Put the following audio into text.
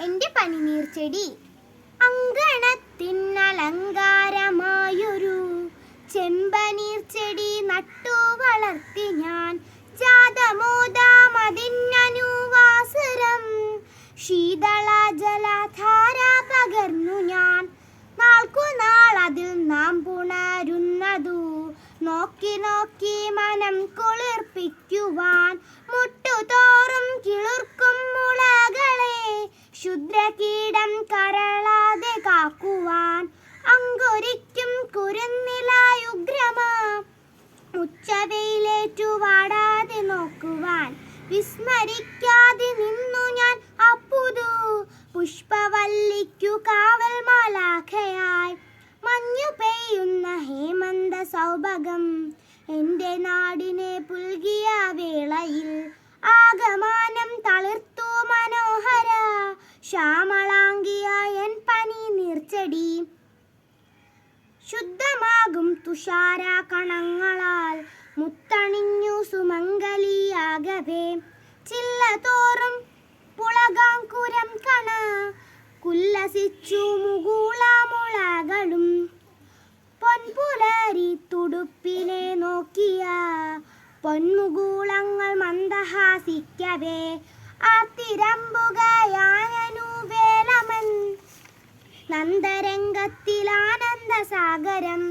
എന്റെ പനിനീർ ചെടി. അങ്കണത്തിനലങ്കാരമായൊരു ചെമ്പനീർ ചെടി നട്ടു വളർത്തി ഞാൻ. ജാതമോദാമതിന്നനുവാസരം. ശീതള ജലധാര പകർന്നു ഞാൻ. നാൾക്കുനാൾ അതിൽ നാം പുണരുന്നതു. നോക്കി നോക്കി മനം കുളിർപ്പിക്കുവാൻ മുട്ടുതോറും ഉച്ചവെയിലേറ്റു വാടാതെ നോക്കുവാൻ. വിസ്മരിക്കാതെ നിന്നു ഞാൻ അപ്പുതു. പുഷ്പവല്ലിക്കു കാവൽ മാലാഖയായി മഞ്ഞു പെയ്യുന്ന ഹേമന്ത സൗഭകം എന്റെ നാടിനെ പുൽകിയ വേളയിൽ ആഗമാനം തളിർത്തു മനോഹര. ശ്യാമളാംഗിയായ പനി നീർച്ചടി. ശുദ്ധമാകും തുഷാര കണങ്ങളാൽ മുത്തണിഞ്ഞു സുമംഗലിയാകവേ ചില്ലതോറും പുളകാങ്കുരം കണ കുല്ലസിച്ചു മുകൂളാമുളകളും. പൊൻപുലരി തുടുപ്പിനെ നോക്കിയ പൊന്മുകൂളങ്ങൾ മന്ദഹാസിക്കവേ. ആർത്തിരമ്പുകയാനു വേലമൻ. നന്ദരംഗത്തിൽ ആനന്ദസാഗരം